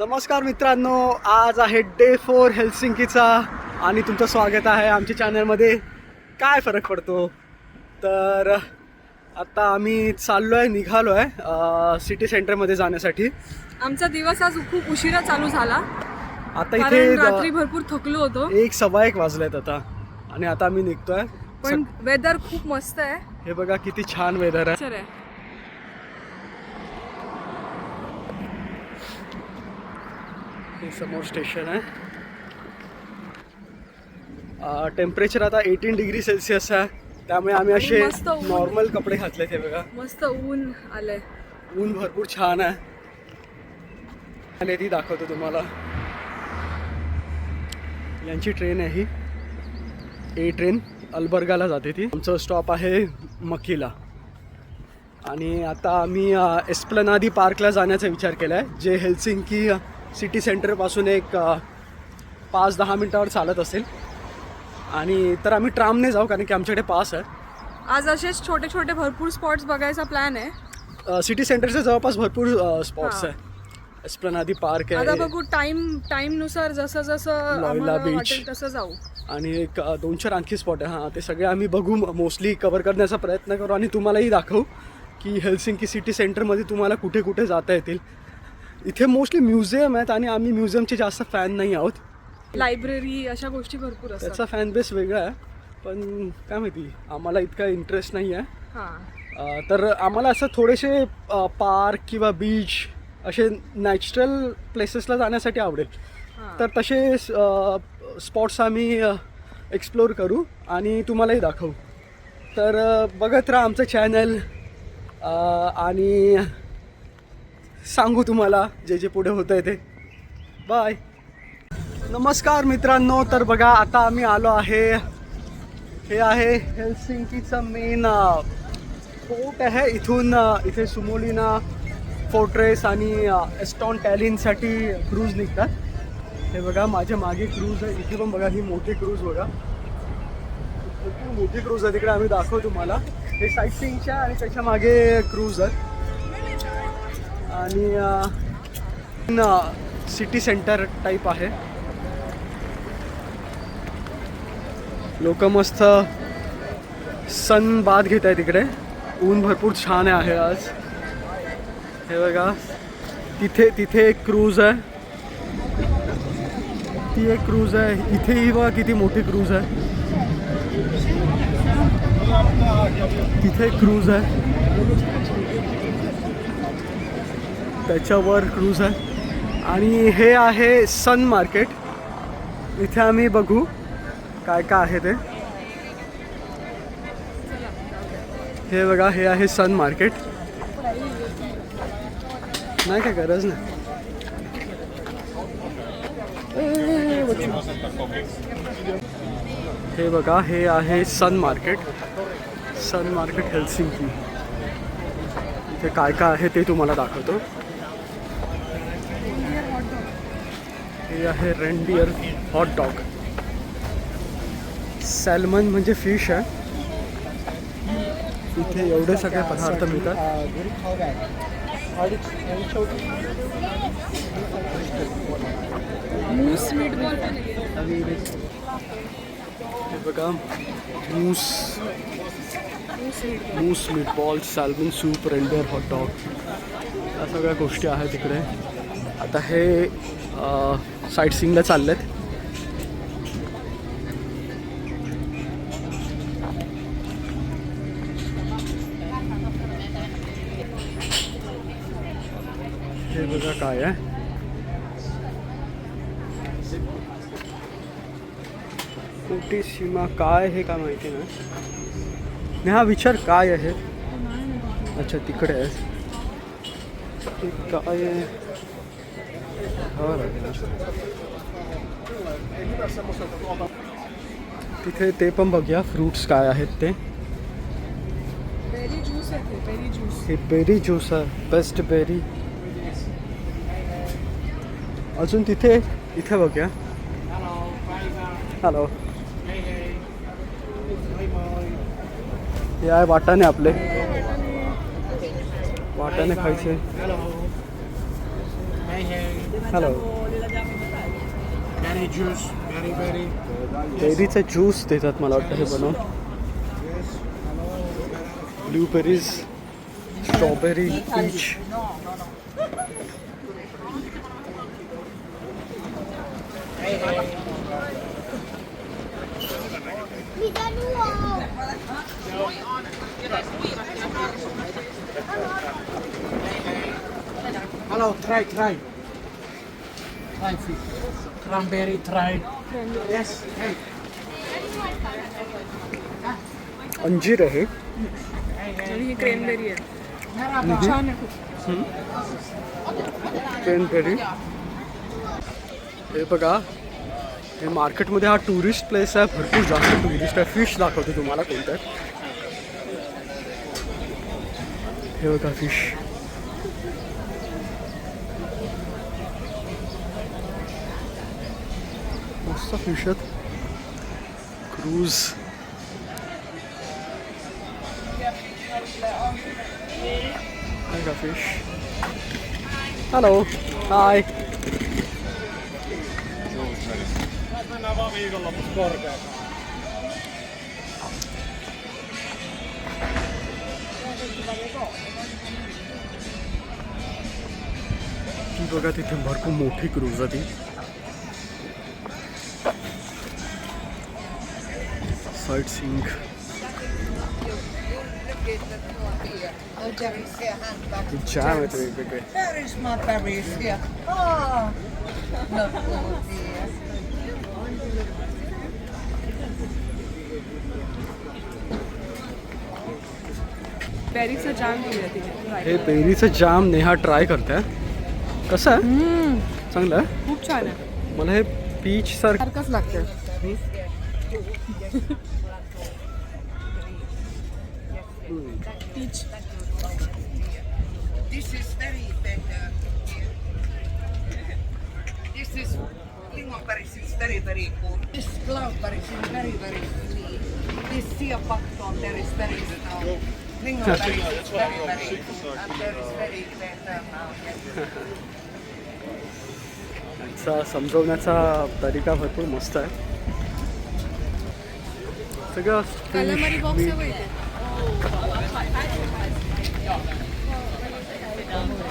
नमस्कार मित्रांनो आज आहे डे फोर हेल्सिंकीचा आणि तुमचं स्वागत आहे आमच्या चॅनलमध्ये काय फरक पडतो? तर आता आम्ही चाललो आहे निघालो आहे सिटी सेंटरमध्ये जाण्यासाठी. आमचा दिवस आज खूप उशिरा चालू झाला. आता कारण रात्री इथे भरपूर थकलो होतो. एक सव्वा एक वाजलेत आता. आणि आता आम्ही निघतोय. पण वेदर खूप मस्त आहे. हे बघा किती छान वेदर आहे Nature आहे हे समोर स्टेशन आहे. टेम्परेचर आता एटीन डिग्री सेल्सिअस आहे. त्यामुळे आम्ही असे. नॉर्मल कपडे घातले ते बघा. मस्त ऊन आलंय. ऊन भरपूर छान आहे. आणि ती दाखवतो तुम्हाला. यांची ट्रेन आहे ही. ए ट्रेन अल्बर्गाला जाते ती. आमचं स्टॉप आहे मकीला. आणि आता आम्ही एस्प्लनादी पार्कला जाण्याचा विचार केला आहे जे हेल्सिंकी सिटी सेंटरपासून एक पाच दहा मिनटावर चालत असेल. आणि तर आम्ही ट्रामने जाऊ कारण की आमच्याकडे पास आहे. आज असेच छोटे छोटे भरपूर स्पॉट्स बघायचा प्लॅन आहे. सिटी सेंटरच्या जवळपास भरपूर स्पॉट्स. आहे. एस्प्लनादी पार्क आहे. बघू टाइम टाइमनुसार जसं जसं लॉयला. वाटेल तसं जाऊ. आणि एक दोन चार आणखी स्पॉट आहे. हां ते सगळे आम्ही बघू मोस्टली कवर करण्याचा प्रयत्न करू आणि तुम्हालाही दाखवू की हेल्सिंकी सिटी सेंटरमध्ये तुम्हाला कुठे कुठे जाता येतील. इथे मोस्टली म्युझियम आहेत आणि आम्ही म्युझियमचे जास्त फॅन नाही आहोत. लायब्ररी अशा गोष्टी भरपूर त्याचा फॅन बेस वेगळा आहे पण काय माहिती आम्हाला इतका इंटरेस्ट नाही आहे. हा. तर आम्हाला असं थोडेसे पार्क किंवा बीच असे नॅचरल प्लेसेसला जाण्यासाठी आवडेल. तर तसे स्पॉट्स आम्ही एक्सप्लोर करू आणि तुम्हालाही दाखवू. तर बघत राहा आमचं चॅनल आणि सांगू तुम्हाला जे जे पुढे होतं आहे ते. बाय नमस्कार मित्रांनो तर बघा आता आम्ही आलो आहे. हे आहे हेल्सिंकीचं मेन फोर्ट आहे. इथून इथे सुमोलिना फोर्ट्रेस आणि एस्टॉन टॅलिनसाठी क्रूज निघतात. हे बघा माझ्या मागे क्रूज आहे. इथे पण बघा ही मोठी क्रूज बघा. मोठी क्रूज आहे. तिकडे आम्ही दाखवू तुम्हाला. हे साईट सीईंगच्या आणि त्याच्यामागे क्रूज आहेत सिटी सेंटर टाईप आहे. लोक मस्त सन बाद घेत आहे तिकडे ऊन भरपूर छान आहे आज. हे तिथे तिथे एक क्रूज आहे. ती एक क्रूज आहे. इथेही बघा किती मोठी क्रूज आहे. तिथे क्रूज आहे. त्याच्यावर क्रूज आहे. आणि हे आहे सन मार्केट इथे आम्ही बघू काय काय आहे ते. हे बघा हे आहे सन मार्केट नाही काय गरज नाही. हे बघा हे आहे sun market sun market Helsinki इथे काय काय आहे ते तुम्हाला दाखवतो. हे आहे रेंडियर हॉट डॉग सॅल्मन म्हणजे फिश आहे. इथे एवढे सगळे पदार्थ मिळतात. बघा moose moose meatball salmon soup reindeer hot dog या सगळ्या गोष्टी आहेत तिकडे आता हे साईट सिंगला चाललेत हे बघा काय आहे. कोटी सीमा काय हे काय माहिती नाही. हा विचार काय आहे? अच्छा तिकडे आहे. काय आहे? तिथे ते पण बघूया फ्रुट्स काय आहेत ते. बेरी ज्यूस आहे हे बेरी ज्यूस आहे बेस्ट बेरी अजून तिथे इथे बघूया. हॅलो हे आहे वाटाणे आपले. वाटाणे खायचे. Hello Berry juice, berry berry. बेरीचं ज्यूस देतात मला वाटतं हे बनवून. Blueberries strawberry peach Hello, try, try. Cranberry, try. Yes, hey. अंजीर आहे ही क्रेनबेरी आहे छान आहे खूप क्रेनबेरी हे बघा हे मार्केटमध्ये हा टुरिस्ट प्लेस आहे भरपूर जास्त टुरिस्ट आहे फ़िश दाखवतो तुम्हाला कोणतं आहे. हे बघा फ़िश मस्त फिश आहेत क्रूज आहे का फिश हॅलो हाय ती बघा तिथे भरपूर मोठी क्रूज आहे ती साईट सिंग जॅम आहेत वेगवेगळे There is my berries? Here. Oh, look, oh dear. बेरीचं जाम दिलं तिथे try. हे पेरीचं जाम नेहा ट्राय करते कसं आहे हम्म, चांगलं आहे खूप छान आहे मला हे पीच सारखं सारखंच लागतं Peach This is very tender. This is lemon berries is very very good. This cloudberries is very very sweet. This sea buckthorn there is very strong. Lemon berries is very very good. And there is very tender now. Yes. त्यांचा समजवण्याचा तरीका भरपूर मस्त आहे सगळं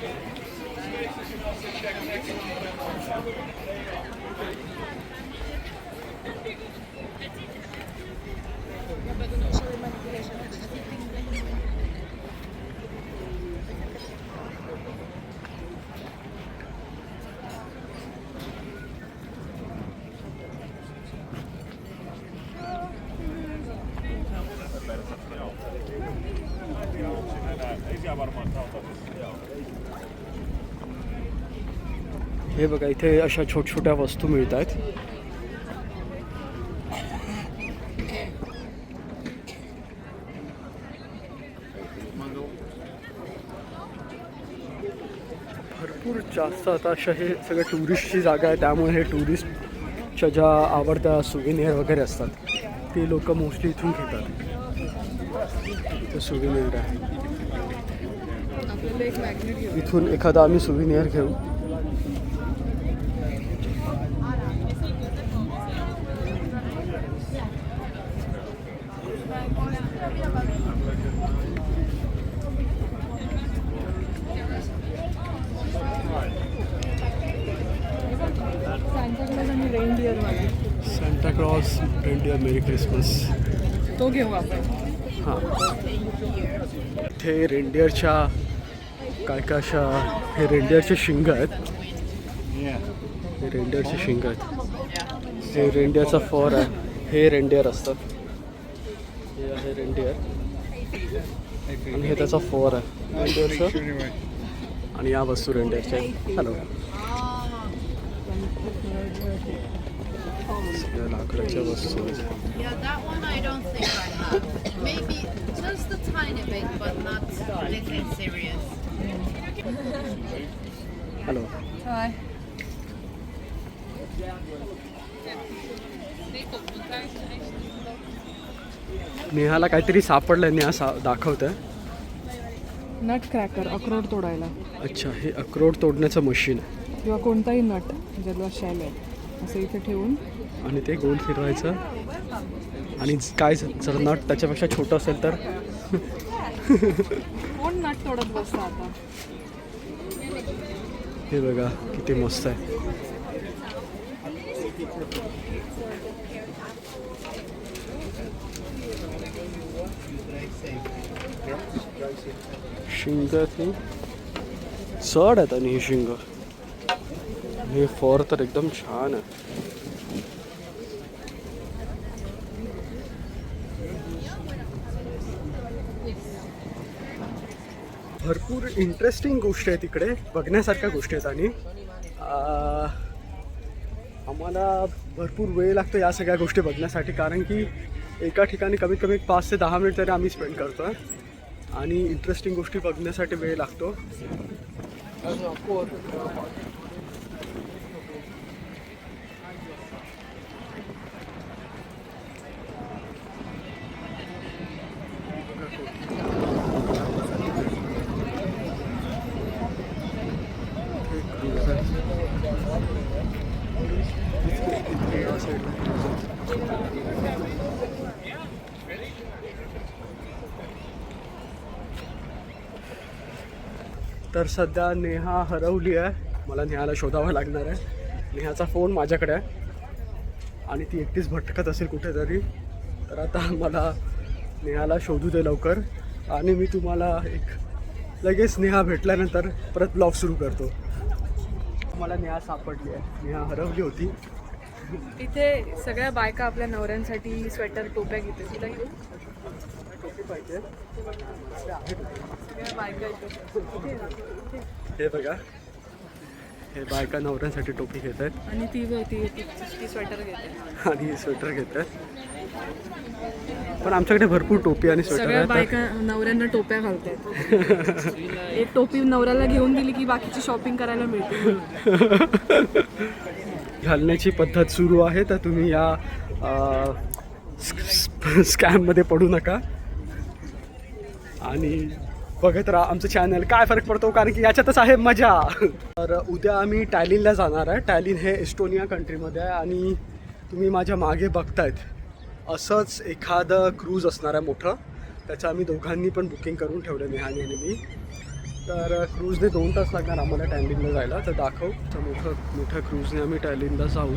Thank you. हे बघा इथे अशा छोट छोट्या वस्तू मिळत आहेत भरपूर जास्त आता अशा हे सगळं टुरिस्टची जागा आहे त्यामुळे हे टुरिस्टच्या ज्या आवडत्या सुविनियर वगैरे असतात ते लोक मोस्टली इथून घेतात. इथे सुविनियर आहे. इथून एखादा आम्ही सुविनियर घेऊ. Santa cross reindeer merry Christmas तो घेऊ आपण. हां. इथे रेंडियरच्या काय काय अशा हे रेंडियरचे शिंग आहेत. हे रेंडियरचे शिंग आहेत. हे रेंडियरचा फॉर आहे. हे रेंडियर असतात. हे आहे रेंडियर आणि हे त्याचा फॉर आहे. रेंडियरचं आणि या वस्तू रेंटरच्या हॅलो anything serious. हॅलो नेहाला काहीतरी सापडलं नेहा सा दाखवतं नट क्रॅकर अक्रोड तोडायला. अच्छा हे अक्रोड तोडण्याचं मशीन आहे. किंवा कोणताही नट ज्याला शेल आहे असं इथे ठेवून आणि ते गोल फिरवायचं. आणि काय जर नट त्याच्यापेक्षा छोटं असेल तर? कोण नट तोडत बसतं आता? हे बघा किती मस्त आहे. शिंग चढ आहेत आणि ही शिंग. हे फॉर तर एकदम छान आहे. भरपूर इंटरेस्टिंग गोष्टी आहेत तिकडे बघण्यासारख्या गोष्टी आहेत आणि आम्हाला भरपूर वेळ लागतो या सगळ्या गोष्टी बघण्यासाठी. कारण की एका ठिकाणी कमीत कमी पाच ते दहा मिनिट तरी आम्ही स्पेंड करतो आहे आणि इंटरेस्टिंग गोष्टी बघण्यासाठी वेळ लागतो. तर सध्या नेहा हरवली आहे. मला नेहाला शोधावं लागणार आहे. नेहाचा फोन माझ्याकडे आहे. आणि ती एकटीच भटकत असेल कुठेतरी. तर आता मला नेहाला शोधू दे लवकर. आणि मी तुम्हाला एक लगेच नेहा भेटल्यानंतर परत ब्लॉग सुरू करतो. मला नेहा सापडली आहे. नेहा हरवली होती. इथे सगळ्या बायका आपल्या नवऱ्यांसाठी स्वेटर टोप्या घेते तुला घेऊ टोपी पाहिजे? सगळ्या बायका इथे हे बघा. हे बायका नवऱ्यांसाठी टोपी घेत आहेत आणि ती स्वेटर घेते. आणि स्वेटर घेत आहेत पण आमच्याकडे भरपूर टोपी आणि स्वेटर बायका नवऱ्यांना टोप्या घालतात. एक टोपी नवऱ्याला घेऊन दिली की बाकीची शॉपिंग करायला मिळते. घालण्याची पद्धत सुरू आहे तर तुम्ही या स्कॅममध्ये पडू नका. आणि बघत राहा आमचं चॅनल काय फरक पडतो? कारण की याच्यातच आहे मजा. तर उद्या आम्ही टॅलिनला जाणार आहे. टॅलिन हे एस्टोनिया कंट्रीमध्ये आहे आणि तुम्ही माझ्या मागे बघतायत. असंच एखादं क्रूज असणार आहे मोठं. त्याचं आम्ही दोघांनी पण बुकिंग करून ठेवलं नेहानी आणि मी. तर क्रूजने दोन तास लागणार आम्हाला टॅलिनला जायला. तर दाखव. तर मोठं मोठ्या क्रूजने आम्ही टॅलिनला जाऊ.